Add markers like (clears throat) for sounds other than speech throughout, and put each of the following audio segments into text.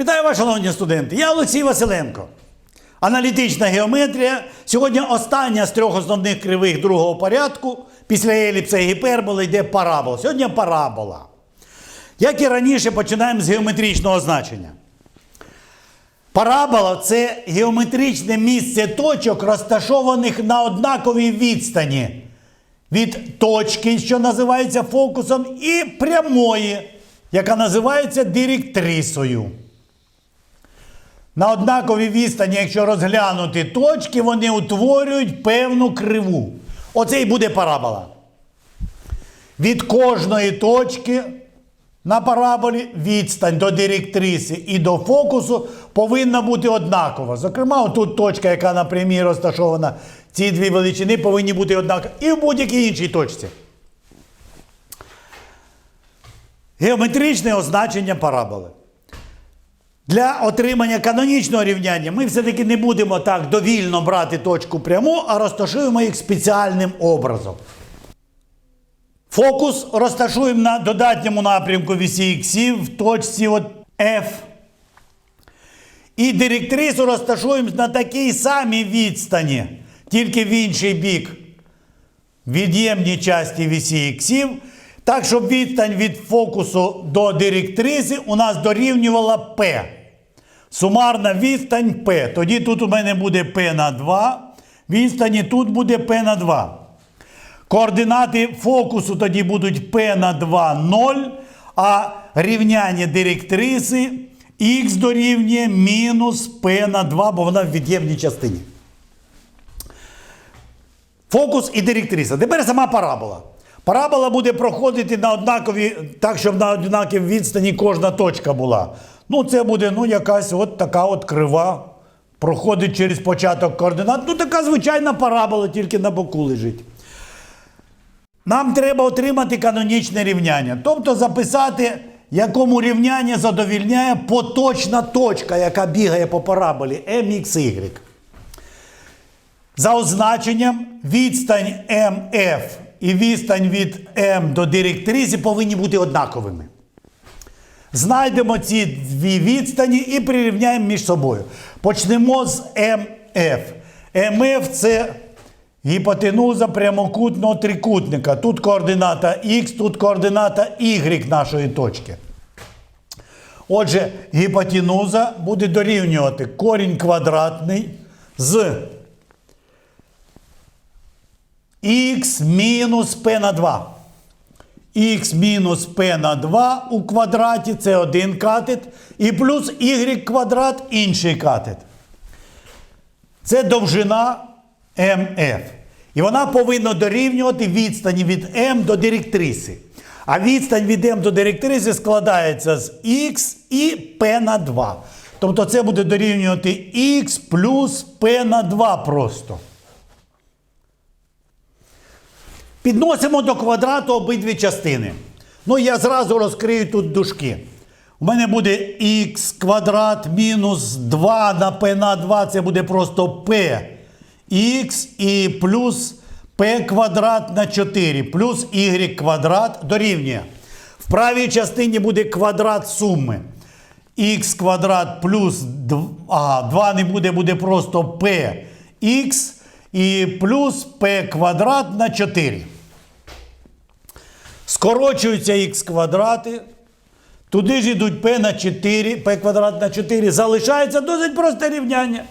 Вітаю вас, шановні студенти! Я Олексій Василенко. Аналітична геометрія. Сьогодні остання з трьох основних кривих другого порядку. Після еліпса і гіперболи йде парабола. Сьогодні парабола. Як і раніше, починаємо з геометричного значення. Парабола це геометричне місце точок, розташованих на однаковій відстані від точки, що називається фокусом, і прямої, яка називається директрисою. На однаковій відстані, якщо розглянути точки, вони утворюють певну криву. Оце і буде парабола. Від кожної точки на параболі відстань до директриси і до фокусу повинна бути однакова. Зокрема, отут точка, яка на прямій розташована, ці дві величини повинні бути однакові. І в будь-якій іншій точці. Геометричне означення параболи. Для отримання канонічного рівняння ми все-таки не будемо так довільно брати точку пряму, а розташуємо їх спеціальним образом. Фокус розташуємо на додатньому напрямку вісі іксів в точці от F. І директрису розташуємо на такій самій відстані, тільки в інший бік. Від'ємній часті вісі іксів. Так, щоб відстань від фокусу до директриси у нас дорівнювала P. Сумарна відстань P. Тоді тут у мене буде P на 2. Відстані тут буде P на 2. Координати фокусу тоді будуть P на 2 0, а рівняння директриси х дорівнює мінус P на 2, бо вона в від'ємній частині. Фокус і директриса. Тепер сама парабола. Парабола буде проходити на однакові, так, щоб на однаковій відстані кожна точка була. Ну, це буде ну, якась от така от крива. Проходить через початок координат. Ну, така звичайна парабола, тільки на боку лежить. Нам треба отримати канонічне рівняння. Тобто записати, якому рівняння задовільняє поточна точка, яка бігає по параболі MXY. За означенням відстань MF і відстань від M до директриси повинні бути однаковими. Знайдемо ці дві відстані і прирівняємо між собою. Почнемо з МФ. МФ це гіпотенуза прямокутного трикутника. Тут координата Х, тут координата Y нашої точки. Отже, гіпотенуза буде дорівнювати корінь квадратний з х мінус p на 2. Х мінус p на 2 у квадраті це один катет, і плюс y квадрат інший катет. Це довжина МФ. І вона повинна дорівнювати відстані від М до директриси. А відстань від М до директриси складається з х і p на 2. Тобто це буде дорівнювати х плюс p на 2 просто. Підносимо до квадрату обидві частини. Ну, я зразу розкрию тут дужки. У мене буде х квадрат мінус 2 на p на 2, це буде просто p. х і плюс p квадрат на 4, плюс y квадрат дорівнює. В правій частині буде квадрат суми. х квадрат плюс 2, ага, 2 не буде, буде просто p х і плюс p квадрат на 4. Скорочуються х квадрати. Туди ж йдуть p на 4, p квадрат на 4. Залишається досить просте рівняння.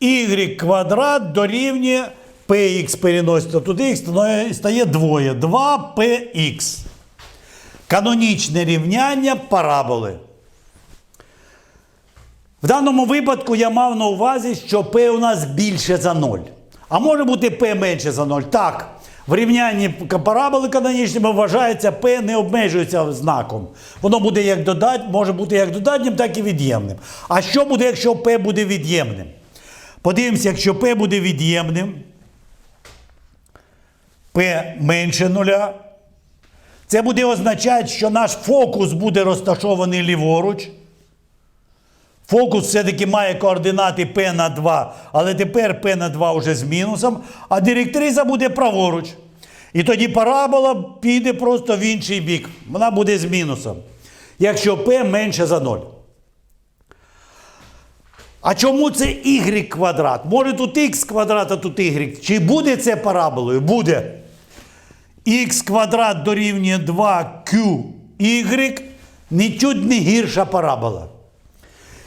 y квадрат дорівнює px переноситься туди, х стає- стає двоє. 2px. Канонічне рівняння параболи. В даному випадку я мав на увазі, що p у нас більше за 0. А може бути p менше за 0. Так, в рівнянні параболи канонічними вважається p не обмежується знаком. Воно буде як додат, може бути як додатнім, так і від'ємним. А що буде, якщо p буде від'ємним? Подивимося, якщо p буде від'ємним, p менше нуля. Це буде означати, що наш фокус буде розташований ліворуч. Фокус все-таки має координати P на 2, але тепер P на 2 вже з мінусом, а директриса буде праворуч. І тоді парабола піде просто в інший бік. Вона буде з мінусом. Якщо P менше за 0. А чому це y квадрат? Може тут x квадрат, а тут y. Чи буде це параболою? Буде. х квадрат дорівнює 2qy нічуть не гірша парабола.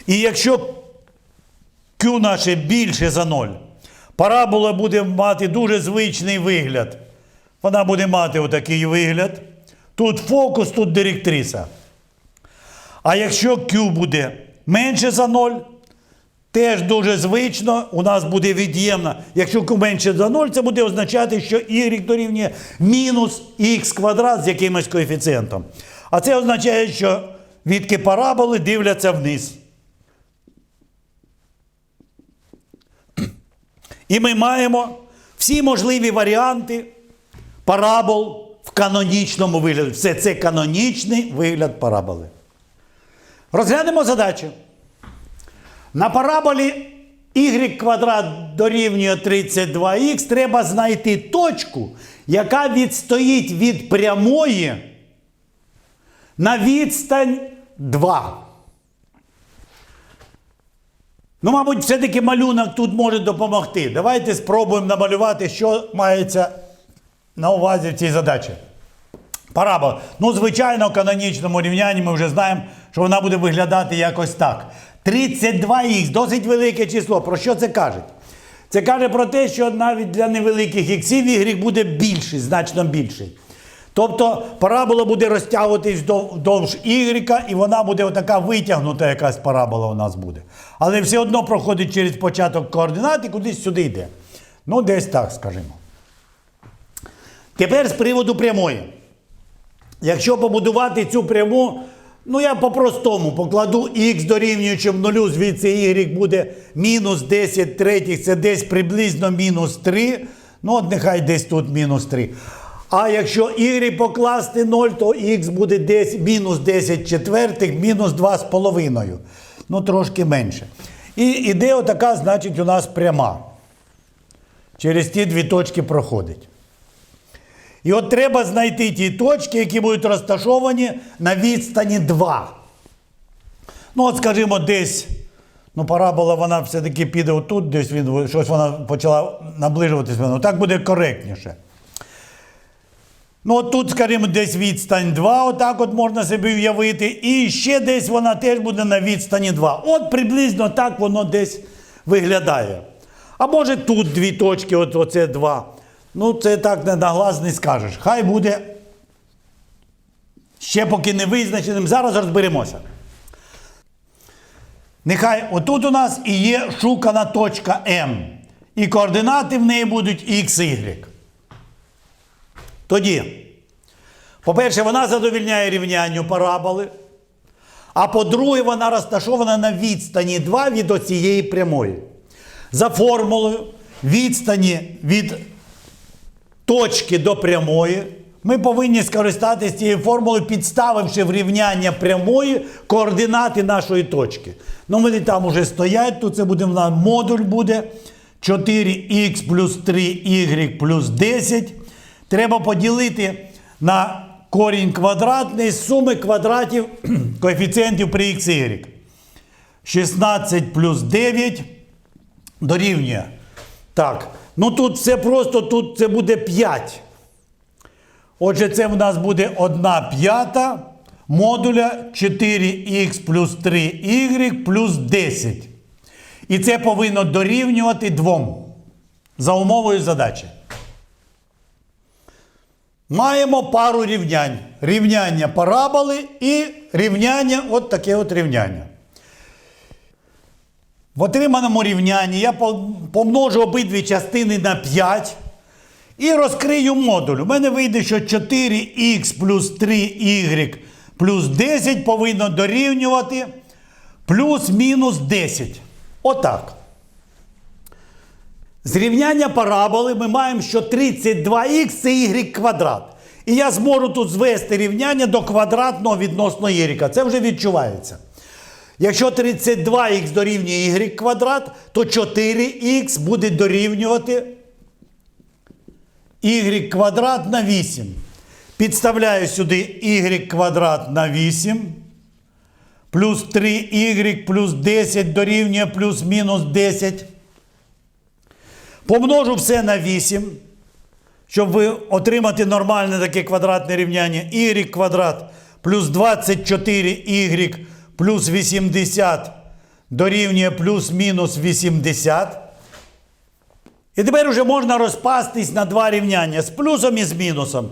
І якщо Q наше більше за 0, парабола буде мати дуже звичний вигляд. Вона буде мати отакий вигляд. Тут фокус, тут директриса. А якщо Q буде менше за 0, теж дуже звично, у нас буде від'ємна. Якщо Q менше за 0, це буде означати, що y дорівнює мінус х квадрат з якимось коефіцієнтом. А це означає, що відки параболи дивляться вниз. І ми маємо всі можливі варіанти парабол в канонічному вигляді. Все це канонічний вигляд параболи. Розглянемо задачу. На параболі y квадрат дорівнює 32х треба знайти точку, яка відстоїть від прямої на відстань 2. Ну, мабуть, все-таки малюнок тут може допомогти. Давайте спробуємо намалювати, що мається на увазі в цій задачі. Парабола. Ну, звичайно, в канонічному рівнянні ми вже знаємо, що вона буде виглядати якось так. 32х досить велике число. Про що це каже? Це каже про те, що навіть для невеликих іксів y буде більший, значно більший. Тобто парабола буде розтягуватись вдов- вдовж y, і вона буде отака витягнута, якась парабола у нас буде. Але все одно проходить через початок координат і кудись сюди йде. Ну, десь так, скажімо. Тепер з приводу прямої. Якщо побудувати цю пряму, ну я по-простому покладу х дорівнюючи в нулю, звідси y буде мінус 10 третіх, це десь приблизно мінус 3. Ну, от нехай десь тут мінус 3. А якщо y покласти 0, то х буде десь мінус 10 четвертих, мінус 2,5. Ну, трошки менше. І іде отака, значить, у нас пряма. Через ті дві точки проходить. І от треба знайти ті точки, які будуть розташовані на відстані 2. Ну, от, скажімо, десь, ну, парабола, вона все-таки піде отут, десь він, щось вона почала наближуватися. Ну, так буде коректніше. Ну, от тут, скажімо, десь відстань 2, отак от можна собі уявити. І ще десь вона теж буде на відстані 2. От приблизно так воно десь виглядає. А може тут дві точки, от оце 2. Ну, це так не на глаз не скажеш. Хай буде ще поки не визначеним. Зараз розберемося. Нехай отут у нас і є шукана точка М. І координати в неї будуть X, Y. Тоді, по-перше, вона задовільняє рівнянню параболи. А по-друге, вона розташована на відстані 2 від оцієї прямої. За формулою відстані від точки до прямої, ми повинні скористатися цією формулою, підставивши в рівняння прямої координати нашої точки. Ну, вони там уже стоять, тут це буде модуль буде 4х плюс 3y плюс 10. Треба поділити на корінь квадратний з суми квадратів (clears throat) коефіцієнтів при x і y. 16 плюс 9 дорівнює. Так. Ну тут все просто, тут це буде 5. Отже, це в нас буде 1 п'ята модуля 4х плюс 3y плюс 10. І це повинно дорівнювати 2 за умовою задачі. Маємо пару рівнянь. Рівняння параболи і рівняння, от таке от рівняння. В отриманому рівнянні я помножу обидві частини на 5 і розкрию модуль. У мене вийде, що 4х плюс 3y плюс 10 повинно дорівнювати плюс-мінус 10. Отак. З рівняння параболи ми маємо, що 32х це y квадрат. І я зможу тут звести рівняння до квадратного відносно y. Це вже відчувається. Якщо 32х дорівнює y квадрат, то 4х буде дорівнювати y квадрат на 8. Підставляю сюди y квадрат на 8. плюс 3y плюс 10 дорівнює плюс-мінус 10. Помножу все на 8, щоб ви отримати нормальне таке квадратне рівняння. y квадрат плюс 24y плюс 80 дорівнює плюс-мінус 80. І тепер вже можна розпастись на два рівняння з плюсом і з мінусом.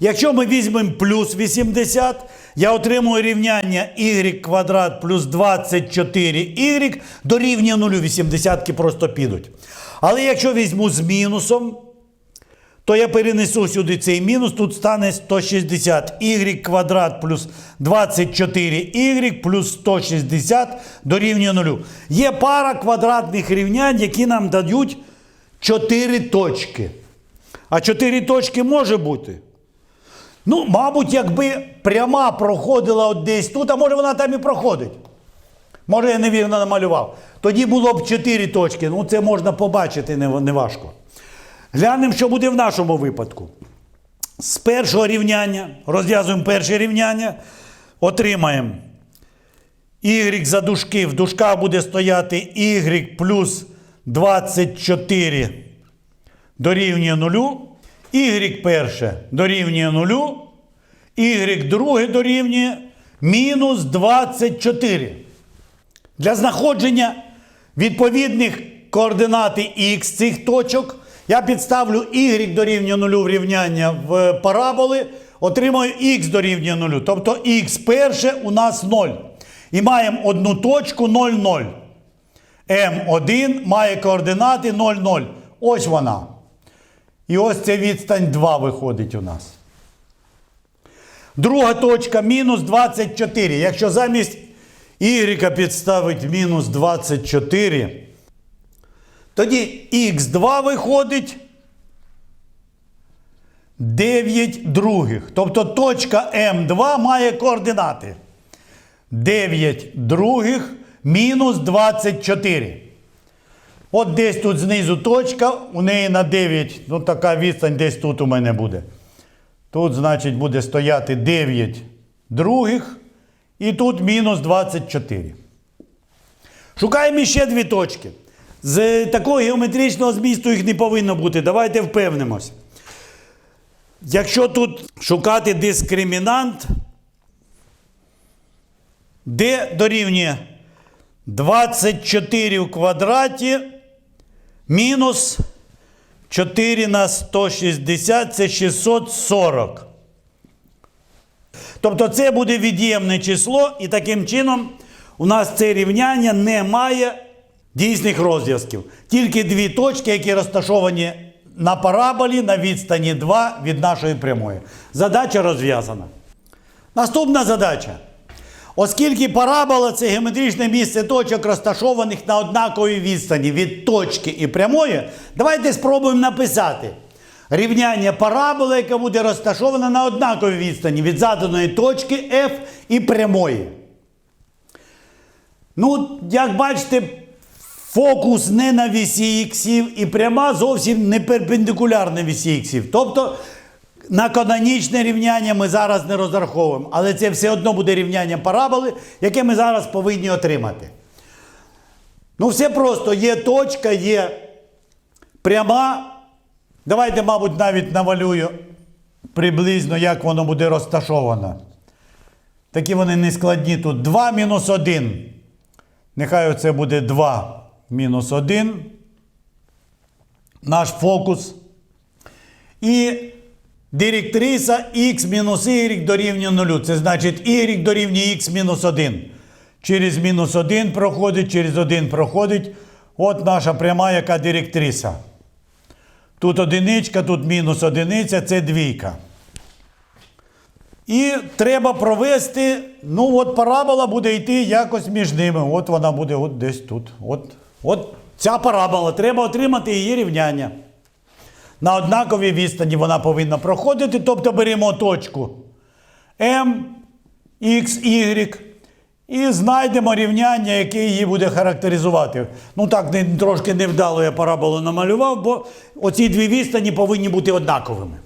Якщо ми візьмемо плюс 80, я отримую рівняння y квадрат плюс 24y дорівнює 0, 80 просто підуть. Але якщо візьму з мінусом, то я перенесу сюди цей мінус, тут стане 160 y квадрат плюс 24y плюс 160 дорівнює 0. Є пара квадратних рівнянь, які нам дають 4 точки. А 4 точки може бути. Ну, мабуть, якби пряма проходила от десь тут, а може вона там і проходить. Може, я невірно намалював. Тоді було б 4 точки. Ну, це можна побачити неважко. Глянемо, що буде в нашому випадку. З першого рівняння, розв'язуємо перше рівняння, отримаємо y за дужки, в дужках буде стояти y плюс 24 дорівнює 0, y перше дорівнює 0, y друге дорівнює мінус 24. Для знаходження відповідних координати х цих точок я підставлю y дорівнює 0 в рівняння в параболи, отримаю х дорівнює 0. Тобто х перше у нас 0. І маємо одну точку 0, 0. М1 має координати 0, 0. Ось вона. І ось це відстань 2 виходить у нас. Друга точка мінус 24. Якщо замість y підставить мінус 24, тоді х2 виходить 9 других. Тобто точка М2 має координати. 9 других мінус 24. От десь тут знизу точка, у неї на 9, ну така відстань десь тут у мене буде. Тут, значить, буде стояти 9 других, і тут мінус 24. Шукаємо ще дві точки. З такого геометричного змісту їх не повинно бути. Давайте впевнимось. Якщо тут шукати дискримінант, де дорівнює 24 в квадраті мінус 4 на 160 це 640. Тобто це буде від'ємне число, і таким чином у нас це рівняння не має дійсних розв'язків. Тільки дві точки, які розташовані на параболі на відстані 2 від нашої прямої. Задача розв'язана. Наступна задача. Оскільки парабола це геометричне місце точок, розташованих на однаковій відстані від точки і прямої, давайте спробуємо написати рівняння параболи, яка буде розташована на однаковій відстані від заданої точки F і прямої. Ну, як бачите, фокус не на вісі іксів і пряма зовсім не перпендикулярна вісі іксів. Тобто на канонічне рівняння ми зараз не розраховуємо, але це все одно буде рівняння параболи, яке ми зараз повинні отримати. Ну, все просто, є точка, є пряма. Давайте, мабуть, навіть намалюю приблизно, як воно буде розташовано. Такі вони не складні тут. 2 мінус 1. Нехай оце буде 2 мінус 1. Наш фокус. І директриса x мінус y дорівнює 0. Це значить y дорівнює x мінус 1. Через мінус 1 проходить, через 1 проходить. От наша пряма, яка директриса. Тут одиничка, тут мінус одиниця, це двійка. І треба провести, ну от парабола буде йти якось між ними. От вона буде от десь тут. От, от ця парабола. Треба отримати її рівняння. На однаковій відстані вона повинна проходити. Тобто беремо точку М, X, Y і знайдемо рівняння, яке її буде характеризувати. Ну так, не, трошки невдало я параболу намалював, бо оці дві відстані повинні бути однаковими.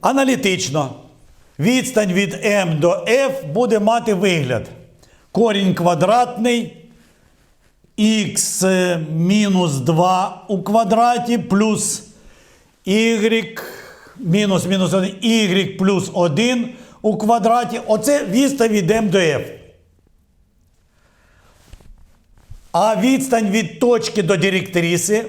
Аналітично. Відстань від m до f буде мати вигляд. Корінь квадратний х мінус 2 у квадраті плюс y мінус мінус 1, y плюс 1 у квадраті. Оце відстань від m до f. А відстань від точки до директриси,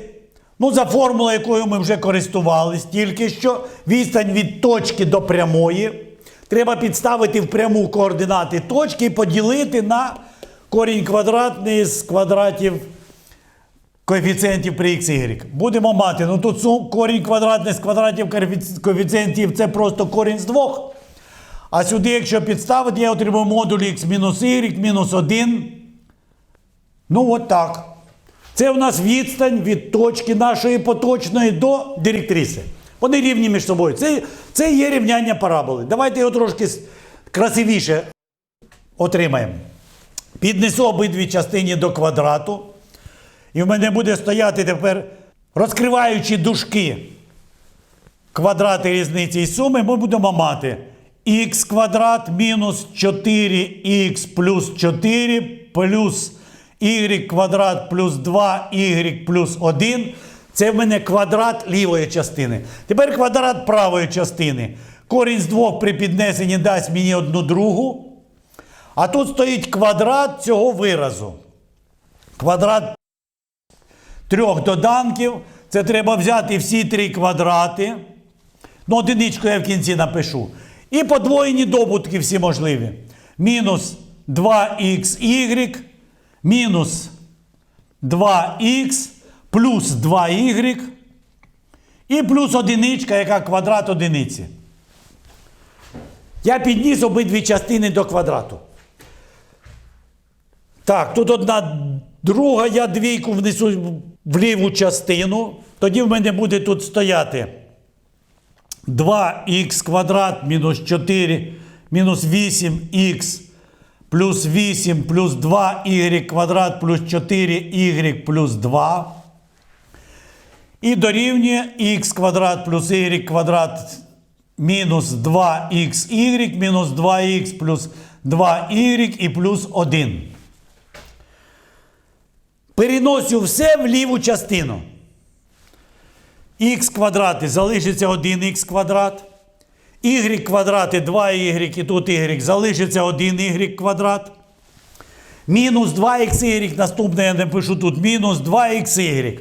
ну, за формулою, якою ми вже користувались тільки що, відстань від точки до прямої. Треба підставити в пряму координати точки і поділити на корінь квадратний з квадратів коефіцієнтів при x, y. Будемо мати, ну тут корінь квадратний з квадратів коефіцієнтів це просто корінь з двох. А сюди, якщо підставити, я отримаю модуль x мінус y мінус 1. Ну, от так. Це у нас відстань від точки нашої поточної до директриси. Вони рівні між собою. Це, це є рівняння параболи. Давайте його трошки красивіше отримаємо. Піднесу обидві частини до квадрату. І в мене буде стояти тепер, розкриваючи дужки квадрати різниці і суми, ми будемо мати х квадрат мінус 4х плюс 4 плюс y квадрат плюс 2y плюс 1. Це в мене квадрат лівої частини. Тепер квадрат правої частини. Корінь з двох при піднесенні дасть мені одну другу. А тут стоїть квадрат цього виразу. Квадрат трьох доданків. Це треба взяти всі три квадрати. Ну, одиничку я в кінці напишу. І подвоєні добутки всі можливі. Мінус 2xy, мінус 2х, плюс 2y, і плюс одиничка, яка квадрат одиниці. Я підніс обидві частини до квадрату. Так, тут одна друга, я двійку внесу в ліву частину. Тоді в мене буде тут стояти 2х квадрат мінус 4 мінус 8х плюс 8 плюс 2y квадрат плюс 4y плюс 2. І дорівнює х квадрат плюс y квадрат мінус 2xy мінус 2х плюс 2y і плюс 1. Переносю все в ліву частину. Х квадрати залишиться 1х квадрат. Y квадрати 2y і тут y залишиться 1y квадрат. Мінус 2xy. Наступне я напишу тут мінус 2xy.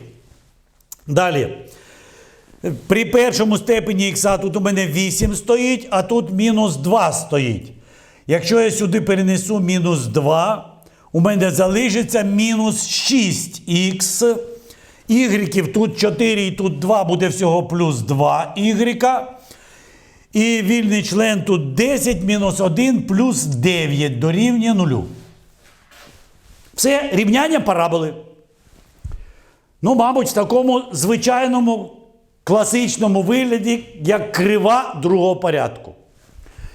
Далі. При першому степені х тут у мене 8 стоїть, а тут мінус 2 стоїть. Якщо я сюди перенесу мінус 2, у мене залишиться мінус 6х. Ігреків тут 4 і тут 2 буде всього плюс 2 ігрека. І вільний член тут 10 мінус 1 плюс 9 дорівнює 0. Все рівняння параболи. Ну, мабуть, в такому звичайному класичному вигляді, як крива другого порядку.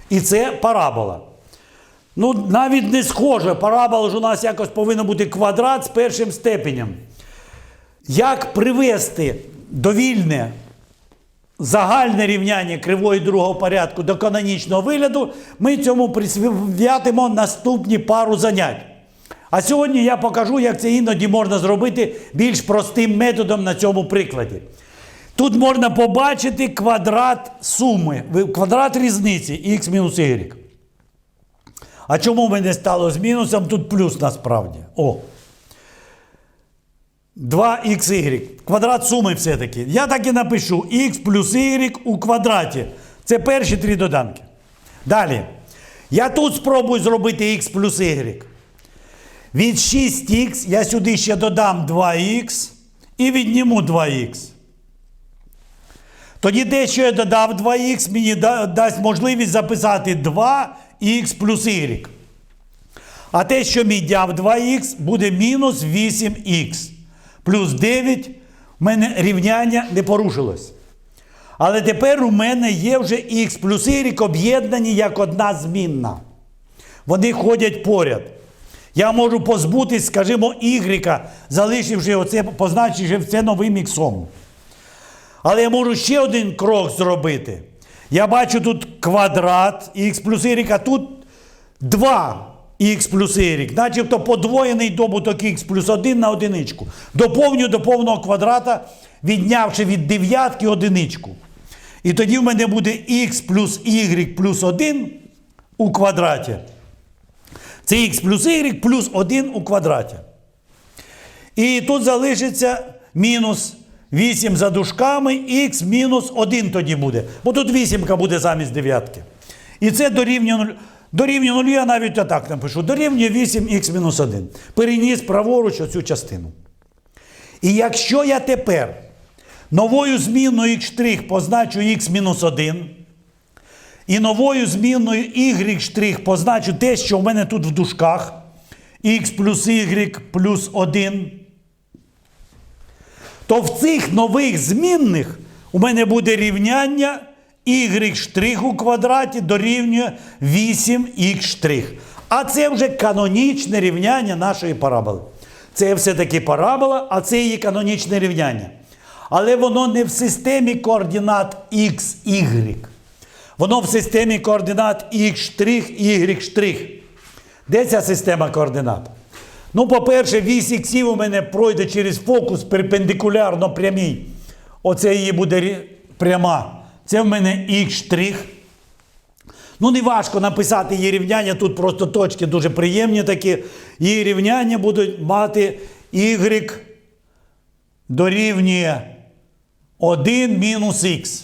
І це парабола. Ну, навіть не схоже. Парабола ж у нас якось повинен бути квадрат з першим степенем. Як привести довільне загальне рівняння кривої другого порядку до канонічного вигляду, ми цьому присвятимо наступні пару занять. А сьогодні я покажу, як це іноді можна зробити більш простим методом на цьому прикладі. Тут можна побачити квадрат суми, квадрат різниці х мінус y. А чому мене стало з мінусом? Тут плюс насправді. О. 2xy. Квадрат суми все-таки. Я так і напишу х плюс y у квадраті. Це перші три доданки. Далі. Я тут спробую зробити х плюс y. Від 6х я сюди ще додам 2х і відніму 2х. Тоді те, що я додав 2х, мені да- дасть можливість записати 2х плюс y. А те, що відняв 2х, буде мінус 8х. Плюс 9 у мене рівняння не порушилось. Але тепер у мене є вже х плюс y об'єднані як одна змінна. Вони ходять поряд. Я можу позбутись, скажімо, y, залишивши оце, позначивши це новим іксом. Але я можу ще один крок зробити. Я бачу тут квадрат х плюс y, а тут 2 х плюс y, начебто подвоєний добуток х плюс 1 на одиничку. Доповню до повного квадрата, віднявши від дев'ятки одиничку. І тоді в мене буде х плюс y плюс 1 у квадраті. Це х плюс y плюс 1 у квадраті. І тут залишиться мінус 8 за дужками, х мінус 1 тоді буде. Бо тут вісімка буде замість дев'ятки. І це дорівнює 0. Дорівнює 0, я навіть отак напишу. Дорівнює 8х-1. Переніс праворуч оцю частину. І якщо я тепер новою зміною x' позначу х-1, і новою зміною y' позначу те, що в мене тут в дужках, x плюс y плюс 1, то в цих нових змінних у мене буде рівняння y' у квадраті дорівнює 8х'. А це вже канонічне рівняння нашої параболи. Це все-таки парабола, а це її канонічне рівняння. Але воно не в системі координат x, y. Воно в системі координат x', y'. Де ця система координат? Ну, по-перше, вісь іксів у мене пройде через фокус перпендикулярно прямій. Оце її буде пряма. Це в мене х'. Ну, не важко написати її рівняння, тут просто точки дуже приємні такі. Її рівняння будуть мати y дорівнює 1 мінус х.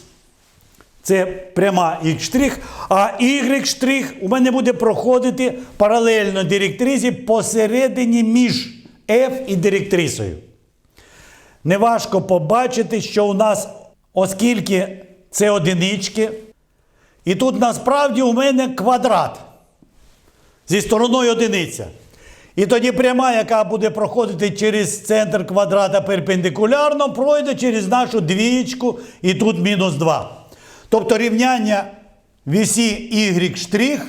Це пряма Х', а Y' у мене буде проходити паралельно директрисі посередині між F і директрисою. Неважко побачити, що у нас, оскільки це одинички, і тут насправді у мене квадрат зі стороною одиниця. І тоді пряма, яка буде проходити через центр квадрата перпендикулярно, пройде через нашу двієчку і тут мінус 2. Тобто рівняння вісі y'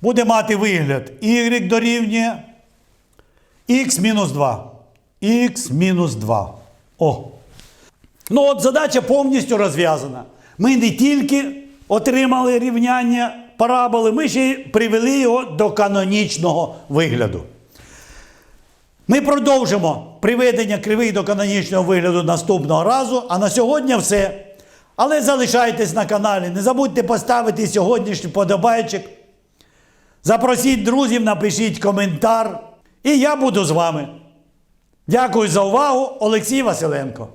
буде мати вигляд y дорівнює x мінус 2. x мінус 2. О. Ну от задача повністю розв'язана. Ми не тільки отримали рівняння параболи, ми ще й привели його до канонічного вигляду. Ми продовжимо приведення кривий до канонічного вигляду наступного разу. А на сьогодні все. Але залишайтесь на каналі. Не забудьте поставити сьогоднішній подобайчик. Запросіть друзів, напишіть коментар. І я буду з вами. Дякую за увагу, Олексій Василенко.